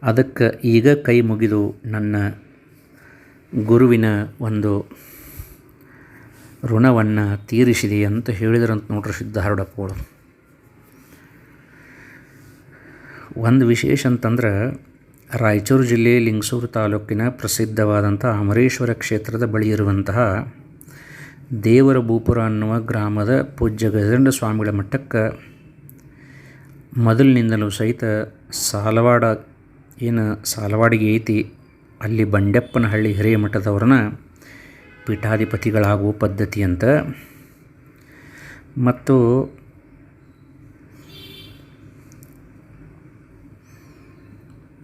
ಅದಕ್ಕೆ ಈಗ ಕೈ ಮುಗಿದು ನನ್ನ ಗುರುವಿನ ಒಂದು ಋಣವನ್ನು ತೀರಿಸಿದೆ ಅಂತ ಹೇಳಿದ್ರಂತ ನೋಡ್ರಿ ಸಿದ್ಧಾರೂಢಪ್ಪಗಳು ಒಂದು ವಿಶೇಷ ಅಂತಂದ್ರೆ ರಾಯಚೂರು ಜಿಲ್ಲೆ ಲಿಂಗಸೂರು ತಾಲೂಕಿನ ಪ್ರಸಿದ್ಧವಾದಂಥ ಅಮರೇಶ್ವರ ಕ್ಷೇತ್ರದ ಬಳಿ ಇರುವಂತಹ ದೇವರ ಭೂಪುರ ಅನ್ನುವ ಗ್ರಾಮದ ಪೂಜ್ಯ ಗಜದಂಡ ಸ್ವಾಮಿಗಳ ಮಠಕ್ಕೆ ಮೊದಲಿನಿಂದಲೂ ಸಹಿತ ಸಾಲವಾಡ, ಏನು ಸಾಲವಾಡಿಗೆ ಐತಿ, ಅಲ್ಲಿ ಬಂಡೆಪ್ಪನಹಳ್ಳಿ ಹಿರೇಮಠದವ್ರನ್ನ ಪೀಠಾಧಿಪತಿಗಳಾಗುವ ಪದ್ಧತಿ ಅಂತ. ಮತ್ತು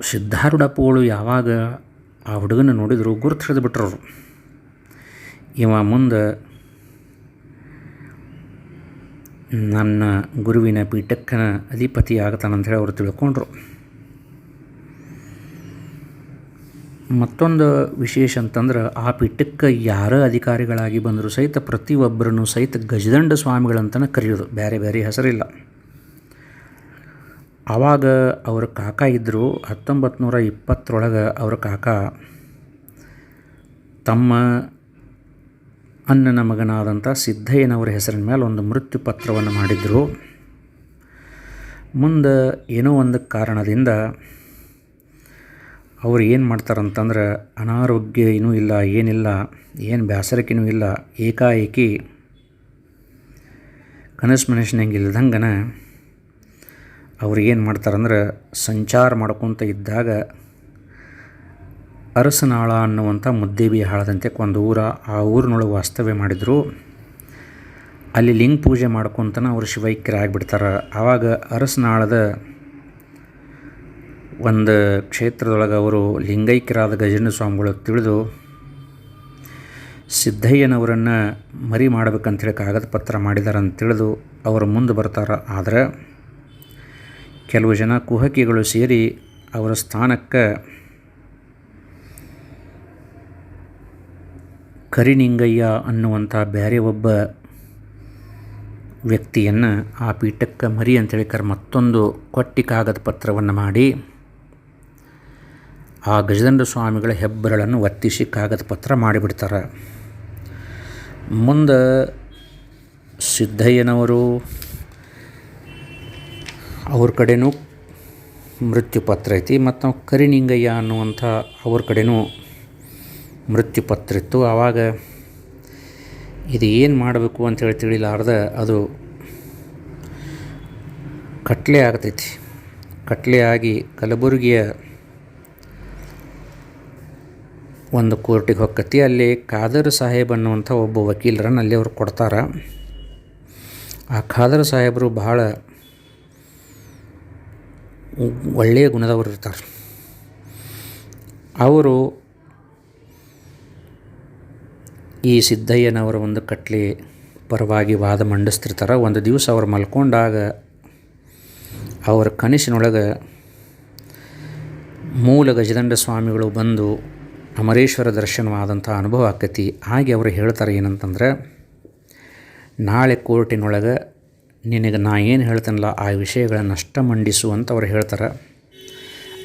ಸಿದ್ಧಾರೂಢಪ್ಪಗಳು ಯಾವಾಗ ಆ ಹುಡುಗನ ನೋಡಿದರೂ ಗುರುತು ಹಿಡಿದು ಬಿಟ್ಟರು ಅವರು. ಇವ ಮುಂದೆ ನನ್ನ ಗುರುವಿನ ಪೀಠಕ್ಕನ ಅಧಿಪತಿ ಹೇಳಿ ಅವರು ತಿಳ್ಕೊಂಡ್ರು. ಮತ್ತೊಂದು ವಿಶೇಷ ಅಂತಂದ್ರೆ ಆ ಪೀಠಕ್ಕೆ ಯಾರ ಅಧಿಕಾರಿಗಳಾಗಿ ಬಂದರೂ ಸಹಿತ ಪ್ರತಿಯೊಬ್ಬರನ್ನು ಸಹಿತ ಗಜದಂಡ ಸ್ವಾಮಿಗಳಂತನ ಕರೆಯೋದು. ಬೇರೆ ಬೇರೆ ಹೆಸರಿಲ್ಲ. ಆವಾಗ ಅವ್ರ ಕಾಕ ಇದ್ದರು ಹತ್ತೊಂಬತ್ತು ನೂರ ಇಪ್ಪತ್ತರೊಳಗೆ ಅವ್ರ ಕಾಕ ತಮ್ಮ ಅಣ್ಣನ ಮಗನಾದಂಥ ಸಿದ್ದಯ್ಯನವರ ಹೆಸರಿನ ಮೇಲೆ ಒಂದು ಮೃತ್ಯು ಪತ್ರವನ್ನು ಮಾಡಿದರು. ಮುಂದೆ ಏನೋ ಒಂದು ಕಾರಣದಿಂದ ಅವ್ರು ಏನು ಮಾಡ್ತಾರಂತಂದ್ರೆ ಅನಾರೋಗ್ಯ ಏನೂ ಇಲ್ಲ, ಏನಿಲ್ಲ, ಏನು ಬೇಸರಕ್ಕಿನೂ ಇಲ್ಲ, ಏಕಾಏಕಿ ಕನಸು ಮನುಷ್ಯನಂಗೆ ಇಲ್ದಂಗನ ಅವ್ರು ಏನು ಮಾಡ್ತಾರಂದ್ರೆ ಸಂಚಾರ ಮಾಡ್ಕೊತ ಇದ್ದಾಗ ಅರಸನಾಳ ಅನ್ನುವಂಥ ಮುದ್ದೇಬಿ ಹಾಳದಂತೆ ಒಂದು ಊರ, ಆ ಊರಿನೊಳಗೆ ವಾಸ್ತವ್ಯ ಮಾಡಿದರು. ಅಲ್ಲಿ ಲಿಂಗ ಪೂಜೆ ಮಾಡ್ಕೊತನ ಅವರು ಶಿವೈಕ್ಯರಾಗಿಬಿಡ್ತಾರೆ ಆವಾಗ ಅರಸನಾಳದ ಒಂದು ಕ್ಷೇತ್ರದೊಳಗೆ ಅವರು ಲಿಂಗೈಕ್ಯರಾದ ಗಜೇಂದ್ರ ಸ್ವಾಮಿಗಳು ತಿಳಿದು ಸಿದ್ದಯ್ಯನವರನ್ನು ಮರಿ ಮಾಡ್ಬೇಕಂತೇಳಿ ಕಾಗದ ಪತ್ರ ಮಾಡಿದಾರಂತ ತಿಳಿದು ಅವರು ಮುಂದೆ ಬರ್ತಾರೆ. ಆದರೆ ಕೆಲವು ಜನ ಕುಹಕಿಗಳು ಸೇರಿ ಅವರ ಸ್ಥಾನಕ್ಕೆ ಕರಿನಿಂಗಯ್ಯ ಅನ್ನುವಂಥ ಬೇರೆ ಒಬ್ಬ ವ್ಯಕ್ತಿಯನ್ನು ಆ ಪೀಠಕ್ಕೆ ಮರಿ ಅಂತೇಳಿ ಕರ್, ಮತ್ತೊಂದು ಕೊಟ್ಟಿ ಕಾಗದ ಪತ್ರವನ್ನು ಮಾಡಿ ಆ ಗಜದಂಡ ಸ್ವಾಮಿಗಳ ಹೆಬ್ಬರಳನ್ನು ಒತ್ತಿಸಿ ಕಾಗದ ಪತ್ರ ಮಾಡಿಬಿಡ್ತಾರೆ. ಮುಂದೆ ಸಿದ್ದಯ್ಯನವರು ಅವ್ರ ಕಡೆನೂ ಮೃತ್ಯುಪತ್ರ ಐತಿ ಮತ್ತು ನಾವು ಕರಿನಿಂಗಯ್ಯ ಅನ್ನುವಂಥ ಅವ್ರ ಕಡೆನೂ ಮೃತ್ಯುಪತ್ರ ಇತ್ತು. ಆವಾಗ ಇದು ಏನು ಮಾಡಬೇಕು ಅಂತೇಳಿ ತಿಳಿಲಾರ್ದ ಅದು ಕಟ್ಲೆ ಆಗ್ತೈತಿ. ಕಟ್ಲೆ ಆಗಿ ಕಲಬುರಗಿಯ ಒಂದು ಕೋರ್ಟಿಗೆ ಹೊಕ್ಕತಿ ಅಲ್ಲಿ ಖಾದರ್ ಸಾಹೇಬ್ ಅನ್ನುವಂಥ ಒಬ್ಬ ವಕೀಲರನ್ನು ಅಲ್ಲಿ ಅವ್ರು ಕೊಡ್ತಾರೆ. ಆ ಖಾದರ್ ಸಾಹೇಬರು ಭಾಳ ಒಳ್ಳೆಯ ಗುಣದವರು ಇರ್ತಾರೆ. ಅವರು ಈ ಸಿದ್ದಯ್ಯನವರ ಒಂದು ಕಟ್ಲೆ ಪರವಾಗಿ ವಾದ ಮಂಡಿಸ್ತಿರ್ತಾರೆ. ಒಂದು ದಿವಸ ಅವ್ರು ಮಲ್ಕೊಂಡಾಗ ಅವರ ಕನಸಿನೊಳಗೆ ಮೂಲ ಗಜದಂಡ ಸ್ವಾಮಿಗಳು ಬಂದು ಅಮರೇಶ್ವರ ದರ್ಶನವಾದಂಥ ಅನುಭವ ಆಕತಿ. ಹಾಗೆ ಅವರು ಹೇಳ್ತಾರೆ ಏನಂತಂದ್ರೆ, ನಾಳೆ ಕೋರ್ಟಿನೊಳಗೆ ನಿನಗೆ ನಾ ಏನು ಹೇಳ್ತೇನಲ್ಲ, ಆ ವಿಷಯಗಳನ್ನು ಅಷ್ಟ ಮಂಡಿಸು ಅಂತ ಅವ್ರು ಹೇಳ್ತಾರೆ.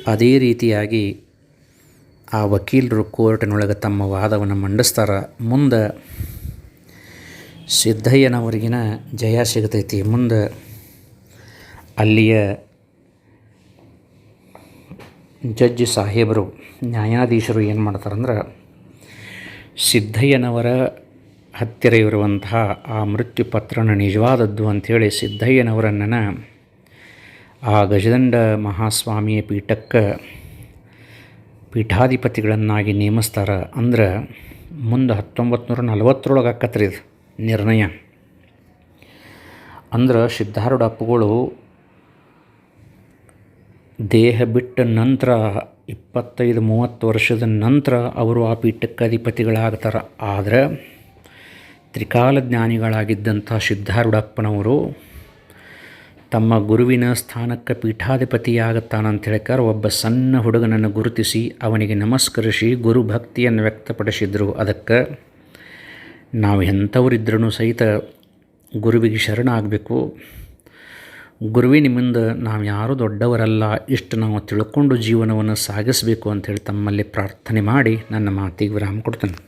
ಅದೇ ರೀತಿಯಾಗಿ ಆ ವಕೀಲರು ಕೋರ್ಟಿನೊಳಗೆ ತಮ್ಮ ವಾದವನ್ನು ಮಂಡಿಸ್ತಾರೆ. ಮುಂದೆ ಸಿದ್ದಯ್ಯನವರಿಗಿನ ಜಯ ಸಿಗತೈತಿ. ಮುಂದೆ ಅಲ್ಲಿಯ ಜಡ್ಜ್ ಸಾಹೇಬರು, ನ್ಯಾಯಾಧೀಶರು ಏನು ಮಾಡ್ತಾರಂದ್ರೆ, ಸಿದ್ದಯ್ಯನವರ ಹತ್ತಿರ ಇರುವಂತಹ ಆ ಮೃತ್ಯು ಪತ್ರನ ನಿಜವಾದದ್ದು ಅಂಥೇಳಿ ಸಿದ್ದಯ್ಯನವರನ್ನ ಆ ಗಜದಂಡ ಮಹಾಸ್ವಾಮಿಯ ಪೀಠಕ್ಕೆ ಪೀಠಾಧಿಪತಿಗಳನ್ನಾಗಿ ನೇಮಿಸ್ತಾರೆ ಅಂದ್ರೆ ಮುಂದೆ ಹತ್ತೊಂಬತ್ತು ನೂರ ನಲವತ್ತರೊಳಗೆ ಆಕತ್ರಿ ಇದು ನಿರ್ಣಯ. ಅಂದ್ರೆ ಸಿದ್ಧಾರೂಢ ಅಪ್ಪುಗಳು ದೇಹ ಬಿಟ್ಟ ನಂತರ ಇಪ್ಪತ್ತೈದು ಮೂವತ್ತು ವರ್ಷದ ನಂತರ ಅವರು ಆ ಪೀಠಕ್ಕೆ ಅಧಿಪತಿಗಳಾಗ್ತಾರೆ. ಆದರೆ ತ್ರಿಕಾಲ ಜ್ಞಾನಿಗಳಾಗಿದ್ದಂಥ ಸಿದ್ಧಾರೂಢಪ್ಪನವರು ತಮ್ಮ ಗುರುವಿನ ಸ್ಥಾನಕ್ಕೆ ಪೀಠಾಧಿಪತಿಯಾಗುತ್ತಾನಂತ ಹೇಳ್ಕಾರ ಒಬ್ಬ ಸಣ್ಣ ಹುಡುಗನನ್ನು ಗುರುತಿಸಿ ಅವನಿಗೆ ನಮಸ್ಕರಿಸಿ ಗುರು ಭಕ್ತಿಯನ್ನು ವ್ಯಕ್ತಪಡಿಸಿದರು. ಅದಕ್ಕೆ ನಾವು ಎಂಥವರಿದ್ರೂ ಸಹಿತ ಗುರುವಿಗೆ ಶರಣಾಗಬೇಕು. ಗುರುವಿನಿಂದ ನಾವು ಯಾರೂ ದೊಡ್ಡವರಲ್ಲ, ಇಷ್ಟು ನಾವು ತಿಳ್ಕೊಂಡು ಜೀವನವನ್ನು ಸಾಗಿಸಬೇಕು ಅಂಥೇಳಿ ತಮ್ಮಲ್ಲಿ ಪ್ರಾರ್ಥನೆ ಮಾಡಿ ನನ್ನ ಮಾತಿಗೆ ವಿರಾಮ ಕೊಡ್ತೇನೆ.